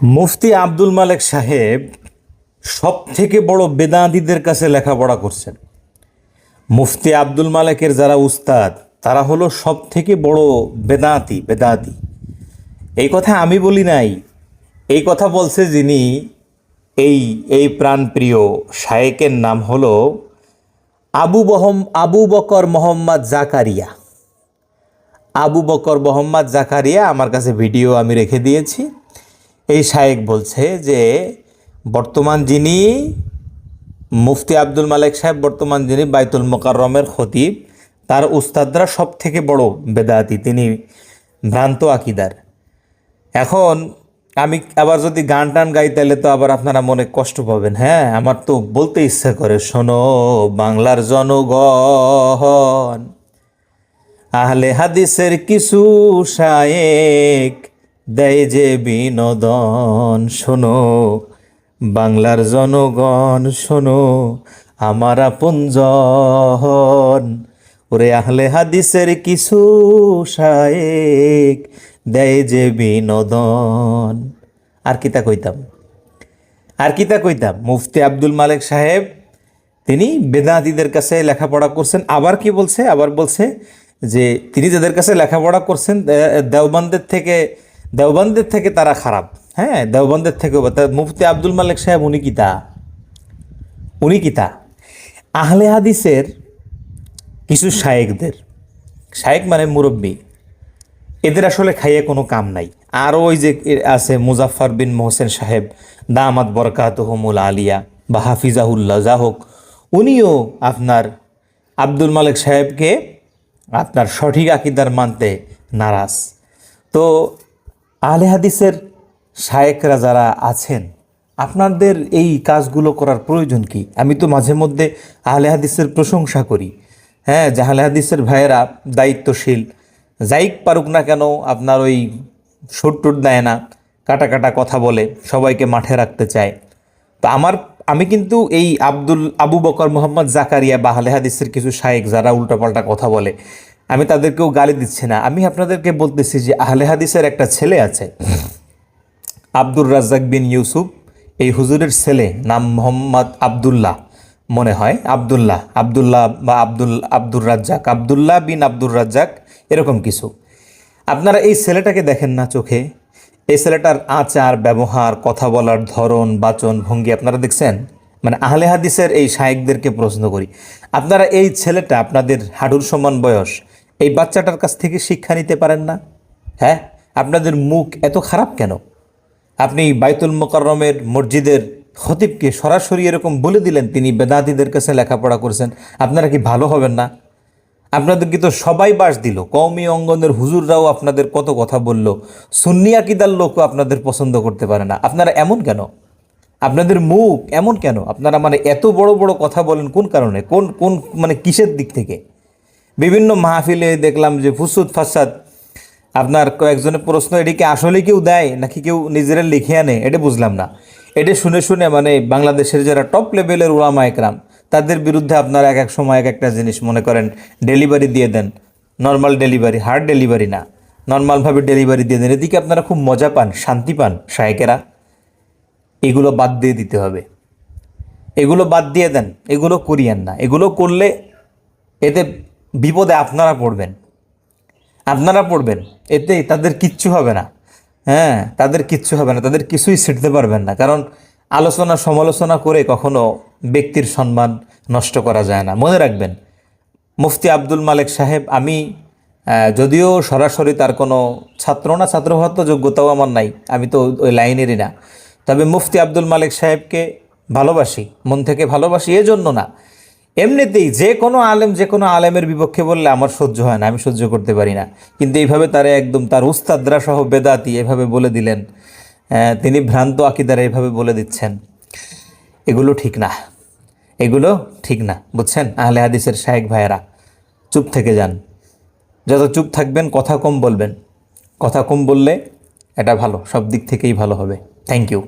মুফতি আব্দুল মালেক সাহেব সব থেকে বড় বেদান্তিদের কাছে লেখাপড়া করছেন। মুফতি আব্দুল মালেকের যারা উস্তাদ, তারা হলো সব থেকে বড় বেদাঁতি বেদাঁতি। এই কথা আমি বলি নাই, এই কথা বলছে যিনি এই এই প্রাণপ্রিয় শায়েকের নাম হলো আবু বহম, আবু বকর মোহাম্মদ জাকারিয়া। আবু বকর মোহাম্মদ জাকারিয়া, আমার কাছে ভিডিও আমি রেখে দিয়েছি। এই শায়েক বলছে যে, বর্তমান যিনি মুফতি আব্দুল মালেক সাহেব, বর্তমান যিনি বাইতুল মোকাররমের খতিব, তার উস্তাদরা সব থেকে বড় বেদাতি, তিনি ভ্রান্ত আকিদার। এখন আমি আবার যদি গান টান গাই, তাহলে তো আবার আপনারা মনে কষ্ট পাবেন। হ্যাঁ আমার তো বলতে ইচ্ছা করে, শোনো বাংলার জনগণ, আহলে হাদিসের কিছু শায়েক দেয় যে বিনোদন, শোনো। বাংলার জনগণ, শোনো। আমার আপনজন ওরে আহলে হাদিসের কিছু শায়েক দেয় যে বিনোদন। আর কিতা কইতাম? আর কিতা কইতাম? মুফতি আব্দুল মালেক সাহেব, তিনি বেদান্তিদের কাছে লেখাপড়া করছেন। আবার কি বলছে? আবার বলছে যে, তিনি যাদের কাছে লেখাপড়া করছেন দেওবন্দের থেকে দেওবন্দের থেকে তারা খারাপ। হ্যাঁ দেওবন্দের থেকেও মুফতি আব্দুল মালেক সাহেব উনি কিতা উনি কিতা আহলে হাদিসের কিছু শায়েকদের। শায়েক মানে মুরব্বী। এদের আসলে খাইয়ে কোনো কাম নাই। আরও ওই যে আছে মুজাফফর বিন মোহসেন সাহেব, দামাত বরকাতহমুল আলিয়া বা হাফিজাহুল্লাহ, যা হোক, উনিও আপনার আব্দুল মালিক সাহেবকে আপনার সঠিক আকিদার মানতে নারাজ। তো আহলে হাদিসের শায়েকরা যারা আছেন, আপনাদের এই কাজগুলো করার প্রয়োজন কি? আমি তো মাঝে মধ্যে আহলে হাদিসের প্রশংসা করি। হ্যাঁ যে আহলে হাদিসের ভাইয়েরা দায়িত্বশীল, যাইক পারুক না কেন আপনার ওই সুট টুট দেয় না, কাটা কাটা কথা বলে, সবাইকে মাঠে রাখতে চায়। তো আমার, আমি কিন্তু এই আব্দুল, আবু বকর মোহাম্মদ জাকারিয়া বা আহলে হাদিসের কিছু শায়েক যারা উল্টোপাল্টা কথা বলে আমি তাদেরকেও গালি দিচ্ছি না। আমি আপনাদেরকে বলতেছি যে আহলে হাদিসের একটা ছেলে আছে, আব্দুর রাজ্জাক বিন ইউসুফ। এই হুজুরের ছেলে নাম মোহাম্মদ আবদুল্লাহ মনে হয়, আবদুল্লাহ আবদুল্লাহ বা আব্দুল, আব্দুর রাজ্জাক, আবদুল্লাহ বিন আব্দুর রাজ্জাক, এরকম কিছু। আপনারা এই ছেলেটাকে দেখেন না চোখে? এই ছেলেটার আচার, ব্যবহার, কথা বলার ধরন, বাচন, ভঙ্গি আপনারা দেখছেন? মানে আহলে হাদিসের এই শায়েকদেরকে প্রশ্ন করি, আপনারা এই ছেলেটা আপনাদের হাঁটুর সমান বয়স এই বাচ্চাটার কাছ থেকে শিক্ষা নিতে পারেন না? হ্যাঁ? আপনাদের মুখ এত খারাপ কেন? আপনি বাইতুল মোকাররমের মসজিদের খতিবকে সরাসরি এরকম বলে দিলেন, তিনি বেদাতিদের কাছে লেখাপড়া করছেন। আপনারা কি ভালো হবেন না? আপনাদেরকে তো সবাই বাস দিল? কওমি অঙ্গনের হুজুররাও আপনাদের কত কথা বলল। সুন্নি আকিদার লোকও আপনাদের পছন্দ করতে পারে না। আপনারা এমন কেন? আপনাদের মুখ এমন কেন? আপনারা মানে এত বড় বড় কথা বলেন কোন কারণে? কোন কোন মানে কিসের দিক থেকে? বিভিন্ন মাহফিলে দেখলাম যে ফুসুদ ফাসাদ, আপনার কয়েকজনের প্রশ্ন এটিকে আসলে কেউ দেয় নাকি কেউ নিজেরা লিখে আনে, এটা বুঝলাম না। এটা শুনে শুনে মানে বাংলাদেশের যারা টপ লেভেলের ওলামা একরাম, তাদের বিরুদ্ধে আপনারা এক এক সময় এক একটা জিনিস মনে করেন ডেলিভারি দিয়ে দেন। নর্মাল ডেলিভারি হার্ড ডেলিভারি না। নর্মালভাবে ডেলিভারি দিয়ে দেন। এদিকে আপনারা খুব মজা পান, শান্তি পান, শায়েকেরা। এগুলো বাদ দিয়ে দিতে হবে। এগুলো বাদ দিয়ে দেন, এগুলো করিয়েন না। এগুলো করলে এতে বিপদে আপনারা পড়বেন। আপনারা পড়বেন, এতে তাদের কিচ্ছু হবে না। হ্যাঁ তাদের কিচ্ছু হবে না, তাদের কিছুই ছিটতে পারবেন না। কারণ আলোচনা, সমালোচনা করে কখনো ব্যক্তির সম্মান নষ্ট করা যায় না। মনে রাখবেন, মুফতি আব্দুল মালেক সাহেব, আমি যদিও সরাসরি তার কোনো ছাত্র না, ছাত্র হওয়ার তো যোগ্যতাও আমার নাই, আমি তো ওই লাইনেরই না। তবে মুফতি আব্দুল মালেক সাহেবকে ভালোবাসি, মন থেকে ভালোবাসি, এজন্য না। এমনিতেই যে কোনো আলেম যে কোনো আলেমের বিপক্ষে বললে আমার সহ্য হয় না, আমি সহ্য করতে পারি না। কিন্তু এইভাবে তারা একদম তার উস্তাদরা সহ বেদাতি এভাবে বলে দিলেন তিনি ভ্রান্ত আকিদারা এভাবে বলে দিচ্ছেন। এগুলো ঠিক না, এগুলো ঠিক না, বুঝছেন? আহলে হাদিসের শাহেক ভাইয়েরা, চুপ থেকে যান। যত চুপ থাকবেন, কথা কম বলবেন। কথা কম বললে এটা ভালো, সব দিক থেকেই ভালো হবে। Thank you